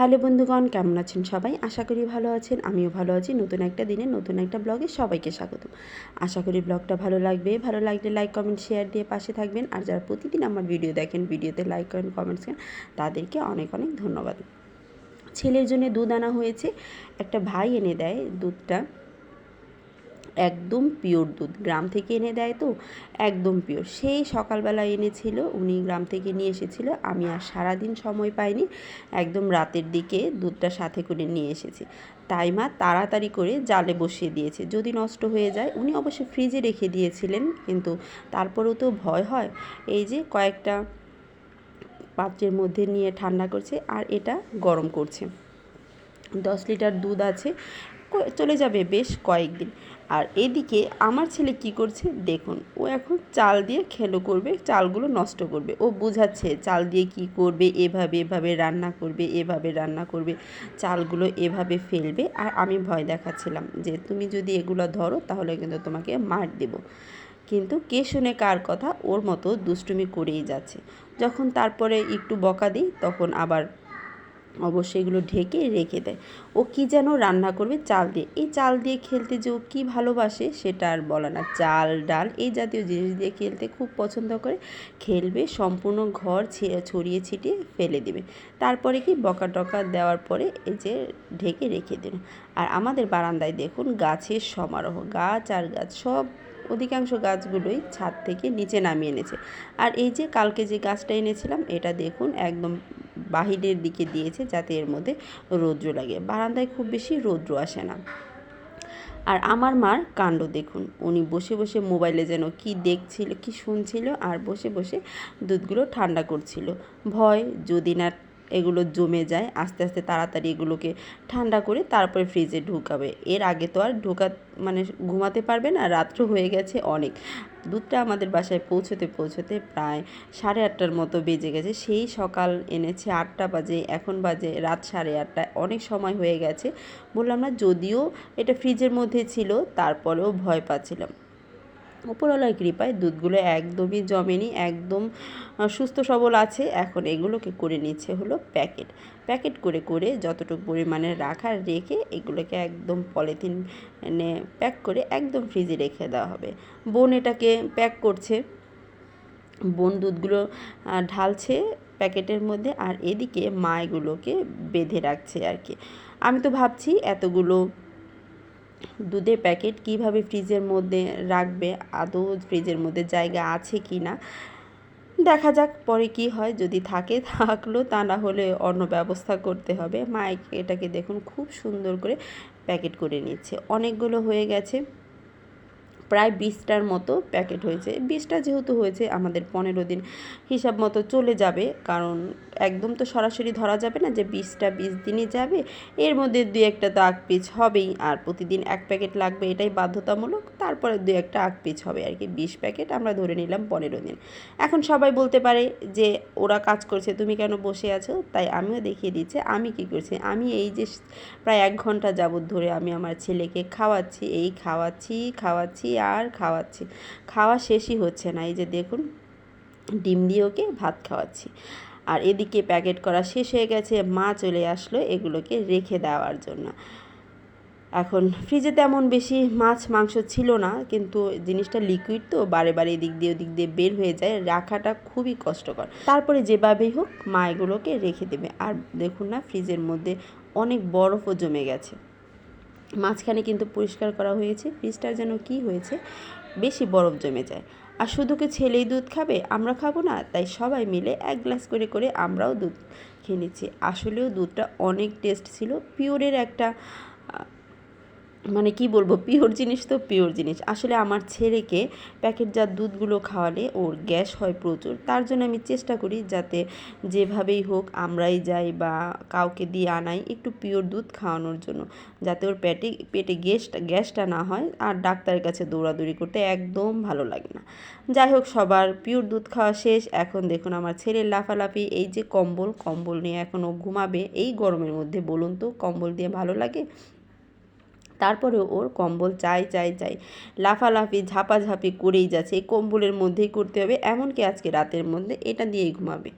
Hello বন্ধুগণ, কেমন আছেন সবাই? আশা করি ভালো আছেন, আমিও ভালো আছি। নতুন একটা দিনে, নতুন একটা ব্লগে সবাইকে স্বাগত আশা করি ব্লগটা ভালো লাগবে। ভালো লাগলে লাইক কমেন্ট শেয়ার দিয়ে পাশে থাকবেন। আর যারা প্রতিদিন আমার ভিডিও দেখেন ভিডিওতে লাইক করেন কমেন্টস করেন তাদেরকে অনেক অনেক ধন্যবাদ। ছেলের জন্য দুধ আনা হয়েছে। একটা ভাই এনে দেয় দুধটা। একদম পিওর দুধ। গ্রাম থেকে এনে দেয় তো, একদম পিওর। সেই সকালবেলা এনেছিল, উনি গ্রাম থেকে নিয়ে এসেছিল। আমি আর সারাদিন সময় পাইনি, একদম রাতের দিকে দুধটা সাথে করে নিয়ে এসেছি। তাই মা তাড়াতাড়ি করে জালে বসিয়ে দিয়েছে। যদি নষ্ট হয়ে যায়, উনি অবশ্য ফ্রিজে রেখে দিয়েছিলেন, কিন্তু তারপরেও তো ভয় হয়। এই যে কয়েকটা পাত্রের মধ্যে নিয়ে ঠান্ডা করছে, আর এটা গরম করছে। দশ লিটার দুধ আছে চলে যাবে বেশ কয়েকদিন। আর এদিকে আমার ছেলে কি করছে দেখুন, ও এখন চাল দিয়ে খেলো করবে, চালগুলো নষ্ট করবে। ও বুঝাচ্ছে চাল দিয়ে কি করবে, এভাবে এভাবে রান্না করবে, এভাবে রান্না করবে, চালগুলো এভাবে ফেলবে। আর আমি ভয় দেখাচ্ছিলাম যে তুমি যদি এগুলো ধরো তাহলে কিন্তু তোমাকে মার দেবো। কিন্তু কে শুনে কার কথা, ওর মতো দুষ্টুমি করেই যাচ্ছে। যখন তারপরে একটু বকা দিই, তখন আবার অবশ্যই এগুলো ঢেকে রেখে দেয়। ও কি যেন রান্না করবে? চাল দিয়ে। এই চাল দিয়ে খেলতে যে ও কী ভালোবাসে সেটা আর বলে না। চাল, ডাল এই জাতীয় জিনিস দিয়ে খেলতে খুব পছন্দ করে। খেলবে, সম্পূর্ণ ঘর ছড়িয়ে ছিটিয়ে ফেলে দেবে। তারপরে কি বকা টকা দেওয়ার পরে এই যে ঢেকে রেখে দেবে আর আমাদের বারান্দায় দেখুন গাছের সমারোহ। গাছ আর গাছ সব অধিকাংশ গাছগুলোই ছাদ থেকে নিচে নামিয়ে এনেছে। আর এই যে কালকে যে গাছটা এনেছিলাম, এটা দেখুন একদম বাহিরের দিকে দিয়েছে যাতে এর মধ্যে রৌদ্র লাগে। বারান্দায় খুব বেশি রৌদ্র আসে না। আর আমার মার কাণ্ড দেখুন। উনি বসে বসে মোবাইলে যেন কি দেখছিল, কি শুনছিল আর বসে বসে দুধগুলো ঠান্ডা করছিল। ভয়, যদি না এগুলো জমে যায়, আস্তে আস্তে তাড়াতাড়ি এগুলোকে ঠান্ডা করে তারপরে ফ্রিজে ঢুকাবে। এর আগে তো আর ঢোকা মানে ঘুমাতে পারবে না, রাত্র হয়ে গেছে অনেক। দুধটা আমাদের বাসায় পৌঁছতে পৌঁছতে প্রায় সাড়ে আটটার মতো বেজে গেছে। সেই সকাল এনেছে আটটা বাজে, এখন বাজে রাত সাড়ে আটটা অনেক সময় হয়ে গেছে। বললাম না, যদিও এটা ফ্রিজের মধ্যে ছিল, তারপরেও ভয় পাচ্ছিলাম। উপরওয়ালার কৃপায় দুধগুলো একদমই জমেনি, একদম সুস্থ সবল আছে। এখন এগুলোকে করে নিচ্ছে হলো প্যাকেট। প্যাকেট করে করে যতটুকু পরিমাণে রাখা রেখে এগুলোকে একদম পলিথিন প্যাক করে একদম ফ্রিজে রেখে দেওয়া হবে। বোন এটাকে প্যাক করছে। বোন দুধগুলো ঢালছে প্যাকেটের মধ্যে আর এদিকে মা এগুলোকে বেঁধে রাখছে আর কি। আমি তো ভাবছি এতগুলো দুধের প্যাকেট কীভাবে ফ্রিজের মধ্যে রাখবে? আদৌ ফ্রিজের মধ্যে জায়গা আছে কি না? দেখা যাক পরে কি হয়। যদি থাকে থাকল, তা না হলে অন্য ব্যবস্থা করতে হবে। মা এটাকে দেখুন, খুব সুন্দর করে প্যাকেট করে নিচ্ছে। অনেকগুলো হয়ে গেছে। প্রায় বিশটার মতো প্যাকেট হয়েছে। বিশটা যেহেতু হয়েছে, আমাদের পনেরো দিন হিসাব মতো চলে যাবে। কারণ একদম তো সরাসরি ধরা যাবে না যে বিশটা বিশ দিনই যাবে। এর মধ্যে দুই একটা তো আগ পিচ হবেই। আর প্রতিদিন এক প্যাকেট লাগবে এটাই বাধ্যতামূলক। তারপরে দুই একটা আগ পিচ হবে আর কি। বিশ প্যাকেট আমরা ধরে নিলাম পনেরো দিন। এখন সবাই বলতে পারে যে ওরা কাজ করছে, তুমি কেন বসে আছো? তাই আমিও দেখিয়ে দিচ্ছি, আমি কি করছি? আমি এই যে প্রায় এক ঘণ্টা যাবত ধরে আমি আমার ছেলেকে খাওয়াচ্ছি, এই খাওয়াচ্ছি খাওয়াচ্ছি আর খাওয়াচ্ছি। খাওয়া শেষই হচ্ছে না। এই যে দেখুন, ডিম দিয়ে ওকে ভাত খাওয়াচ্ছি। আর এদিকে প্যাকেট করা শেষ হয়ে গেছে। মা চলে আসলো এগুলোকে রেখে দেওয়ার জন্য। এখন ফ্রিজে তেমন বেশি মাছ, মাংস ছিল না, কিন্তু জিনিসটা লিকুইড তো, বারে বারে এদিক দিয়ে, ওদিক দিয়ে বের হয়ে যায়। রাখাটা খুবই কষ্টকর। তারপরে যেভাবেই হোক মা এগুলোকে রেখে দেবে। আর দেখুন না, ফ্রিজের মধ্যে অনেক বরফও জমে গেছে। মাঝখানে কিন্তু পরিষ্কার করা হয়েছে। ফ্রিজটার যেন কি হয়েছে? বেশি বরফ জমে যায়। আর শুধু কি ছেলেই দুধ খাবে? আমরা খাব না। তাই সবাই মিলে এক গ্লাস করে করে আমরাও দুধ খেয়ে নিচ্ছি। আসলেও দুধটা অনেক টেস্ট ছিল। পিওরের একটা মানে কি বলব পিওর জিনিস তো পিওর জিনিস। আসলে আমার ছেলেকে প্যাকেটজাত দুধগুলো খাওয়ালে ওর গ্যাস হয় প্রচুর। তার জন্য আমি চেষ্টা করি যাতে যেভাবেই হোক আমরাই যাই বা কাউকে দিয়ে আনাই একটু পিওর দুধ খাওয়ানোর জন্য। যাতে ওর পেটে পেটে গ্যাসটা গ্যাসটা না হয় আর ডাক্তারের কাছে দৌড়াদৌড়ি করতে একদম ভালো লাগে না। যাই হোক, সবার পিওর দুধ খাওয়া শেষ। এখন দেখুন আমার ছেলের লাফালাফি, এই যে কম্বল কম্বল নিয়ে এখন ও ঘুমাবে। এই গরমের মধ্যে বলুন তো কম্বল দিয়ে ভালো লাগে? তারপরেও ওর কম্বল চাই চাই চাই। লাফালাফি, ঝাপাঝাপি করেই যাচ্ছে। এই কম্বলের মধ্যেই করতে হবে। এমনকি আজকে রাতের মধ্যে এটা দিয়েই ঘুমাবে।